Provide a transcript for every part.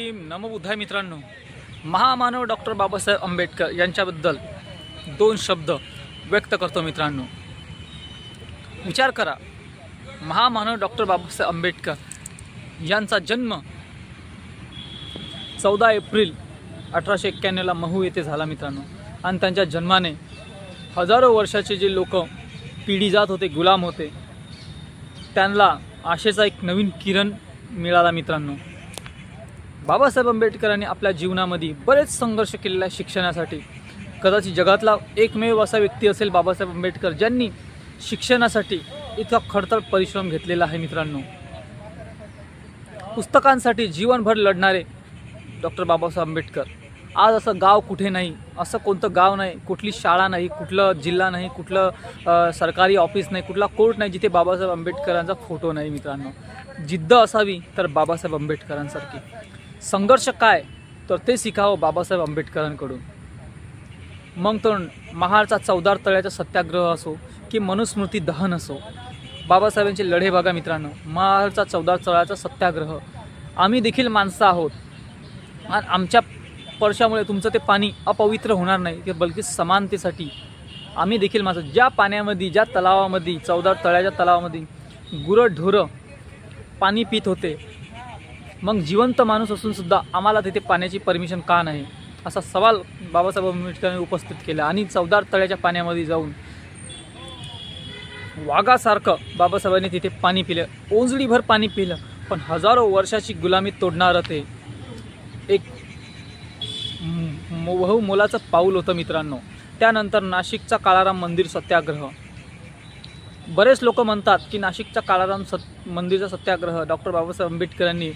नमबुद्धाय मित्रांनो. महामानव डॉक्टर बाबासाहेब आंबेडकर यांच्याबद्दल दोन शब्द व्यक्त करतो मित्रांनो. विचार करा महामानव डॉक्टर बाबासाहेब आंबेडकर यांचा जन्म चौदा एप्रिल अठराशे एक्क्याण्णवला महू येथे झाला मित्रांनो. आणि त्यांच्या जन्माने हजारो वर्षाचे जे लोक पिढी जात होते गुलाम होते त्यांना आशेचा एक नवीन किरण मिळाला मित्रांनो. बाबासाहेब आंबेडकरांनी आपल्या जीवनामध्ये बरेच संघर्ष केलेला आहे शिक्षणासाठी. कदाचित जगातला एकमेव असा व्यक्ती असेल बाबासाहेब आंबेडकर ज्यांनी शिक्षणासाठी इतका खडतर परिश्रम घेतलेला आहे मित्रांनो. पुस्तकांसाठी जीवनभर लढणारे डॉक्टर बाबासाहेब आंबेडकर. आज असं गाव कुठे नाही असं कोणतं गाव नाही कुठली शाळा नाही कुठलं जिल्हा नाही कुठलं सरकारी ऑफिस नाही कुठला कोर्ट नाही जिथे बाबासाहेब आंबेडकरांचा फोटो नाही मित्रांनो. जिद्द असावी तर बाबासाहेब आंबेडकरांसारखी. संघर्ष काय? तर ते शिकावं बाबासाहेब आंबेडकरांकडून. मग तो महाडचा चौदार तळ्याचा सत्याग्रह असो की मनुस्मृती दहन असो बाबासाहेबांचे लढे बघा मित्रांनो. महाडचा चौदार तळ्याचा सत्याग्रह. आम्ही देखील माणसं आहोत. आणि आमच्या स्पर्शामुळे तुमचं ते पाणी अपवित्र होणार नाही ते बल्कि समानतेसाठी. आम्ही देखील माणसं ज्या पाण्यामध्ये ज्या तलावामध्ये चौदार तळ्याच्या तलावामध्ये गुरं ढोरं पाणी पित होते मग जिवंत माणूस असून सुद्धा आम्हाला तिथे पाण्याची परमिशन का नाही? असा सवाल बाबासाहेब आंबेडकरांनी उपस्थित केला आणि चौदार तळ्याच्या पाण्यामध्ये जाऊन वाघासारखं बाबासाहेबांनी तिथे पाणी पिलं. ओंजळीभर पाणी पिलं. पण हजारो वर्षाची गुलामी तोडणारं ते एक बहु मोलाचं पाऊल होतं मित्रांनो. त्यानंतर नाशिकचा काळाराम मंदिर सत्याग्रह. बरेच लोक म्हणतात की नाशिकचा काळाराम सत मंदिरचा सत्याग्रह डॉक्टर बाबासाहेब आंबेडकरांनी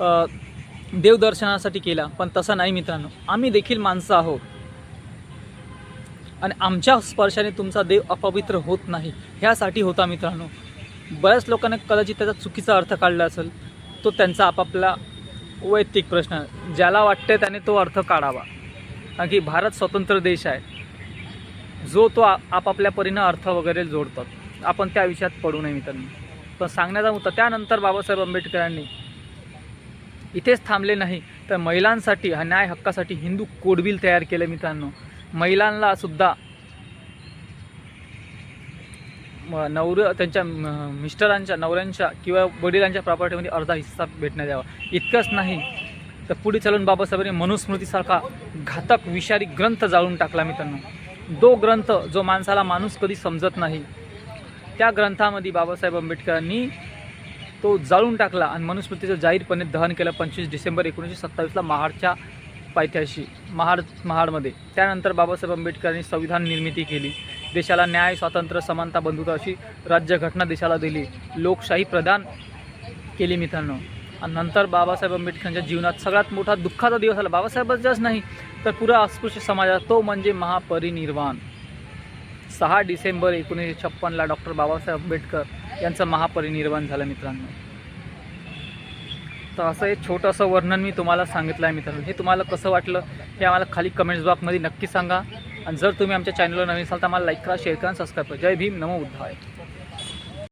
देवदर्शनासाठी केला पण तसा नाही मित्रांनो. आम्ही देखील माणसं आहोत. आणि आमच्या स्पर्शाने तुमचा देव अपवित्र होत नाही. ह्यासाठी होता मित्रांनो. बऱ्याच लोकांनी कदाचित त्याचा चुकीचा अर्थ काढला असेल तो त्यांचा आपापला वैयक्तिक प्रश्न. आहे. ज्याला वाटते त्याने तो अर्थ काढावा. कारण की भारत स्वतंत्र देश आहे. जो तो आपापल्या परीनं अर्थ वगैरे जोडतात आपण त्या विषयात पडू नये मित्रांनो. पण सांगण्याचा मुद्दा त्यानंतर बाबासाहेब आंबेडकरांनी इथेच थांबले नाही. तर महिलांसाठी हा न्याय हक्कासाठी हिंदू कोडबिल तयार केलं मित्रांनो. महिलांना सुद्धा नवर त्यांच्या मिस्टरांच्या नवऱ्यांच्या किंवा वडिलांच्या प्रॉपर्टीमध्ये अर्धा हिस्सा भेटण्यात यावा इतकंच नाही तर पुढे चालून बाबासाहेबांनी मनुस्मृतीसारखा घातक विषारी ग्रंथ जाळून टाकला मित्रांनो. दो ग्रंथ जो माणसाला माणूस कधी समजत नाही त्या ग्रंथामध्ये बाबासाहेब आंबेडकरांनी तो जाळून टाकला आणि मनुस्मृतीचं जाहीरपणे दहन केलं पंचवीस डिसेंबर एकोणीसशे सत्तावीसला महाडच्या पायथ्याशी महाड महाडमध्ये. त्यानंतर बाबासाहेब आंबेडकरांनी संविधान निर्मिती केली. देशाला न्याय स्वातंत्र्य समानता बंधुता अशी राज्यघटना देशाला दिली. लोकशाही प्रदान केली मित्रांनो. आणि नंतर बाबासाहेब आंबेडकरांच्या जीवनात सगळ्यात मोठा दुःखाचा दिवस आला बाबासाहेबांचाच नाही तर पुरा अस्पृश्य समाजात तो म्हणजे महापरिनिर्वाण. सहा डिसेंबर एकोणीसशे छप्पनला डॉक्टर बाबासाहेब आंबेडकर यांचं महापरिनिर्वाण झालं मित्रांनो. तर असं एक छोटंसं वर्णन मी तुम्हाला सांगितलं आहे मित्रांनो. हे तुम्हाला कसं वाटलं हे आम्हाला खाली कमेंट्स बॉक्समध्ये नक्की सांगा. आणि जर तुम्ही आमच्या चॅनलवर नवीन असाल तर आम्हाला लाईक करा शेअर करा सबस्क्राईब करा. जय भीम नमो आहे